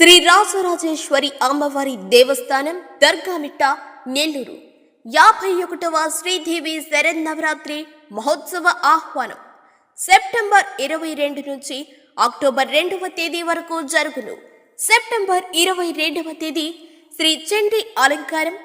శ్రీ రాజరాజేశ్వరి అమ్మవారి దేవస్థానం దర్గామిట్ట నెల్లూరు. యాభై ఒకటవ శ్రీదేవి శరన్నవరాత్రి మహోత్సవ ఆహ్వానం. సెప్టెంబర్ ఇరవై రెండు నుంచి అక్టోబర్ రెండవ తేదీ వరకు జరుగును. సెప్టెంబర్ ఇరవై రెండవ తేదీ శ్రీ చండి అలంకారం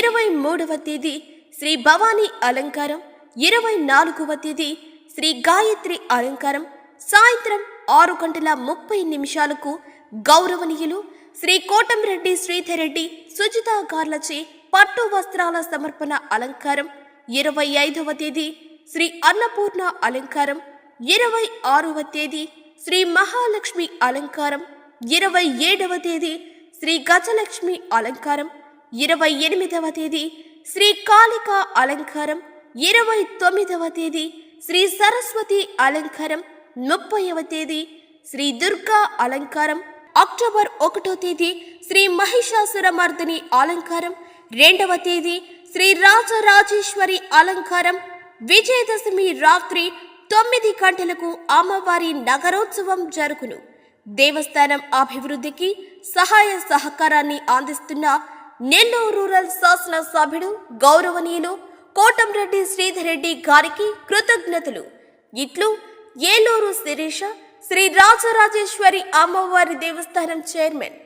ఇరవై మూడవ తేదీ శ్రీ భవానీ అలంకారం ఇరవై నాలుగవ తేదీ శ్రీ గాయత్రి అలంకారం. సాయంత్రం ఆరు గంటల ముప్పై నిమిషాలకు గౌరవనీయులు శ్రీ కోటంరెడ్డి శ్రీధరెడ్డి సుజిత గార్లచే పట్టు వస్త్రాల సమర్పణ అలంకారం. ఇరవై ఐదవ తేదీ శ్రీ అన్నపూర్ణ అలంకారం. ఇరవై ఆరవ తేదీ శ్రీ మహాలక్ష్మి అలంకారం. ఇరవై ఏడవ తేదీ శ్రీ గజలక్ష్మి అలంకారం. ఇరవై ఎనిమిదవ తేదీ శ్రీ కాళిక అలంకారం. ఇరవై తొమ్మిదవ తేదీ శ్రీ సరస్వతి అలంకారం. ముప్పైవ తేదీ శ్రీ దుర్గా అలంకారం. అక్టోబర్ ఒకటో తేదీ శ్రీ మహిషాసురమర్దిని అలంకారం రెండవ తేదీ శ్రీ రాజరాజేశ్వరి అలంకారం విజయదశమి రాత్రి తొమ్మిది గంటలకు అమ్మవారి నగరోత్సవం జరుగును. దేవస్థానం అభివృద్ధికి సహాయ సహకారాన్ని అందిస్తున్న నెల్లూరు రూరల్ శాసన సభ్యుడు గౌరవనీయులు కోటంరెడ్డి శ్రీధర్ రెడ్డి గారికి కృతజ్ఞతలు. ఇట్లు ఏలూరు శిరీష శ్రీ రాజరాజేశ్వరి అమ్మవారి దేవస్థానం చైర్మన్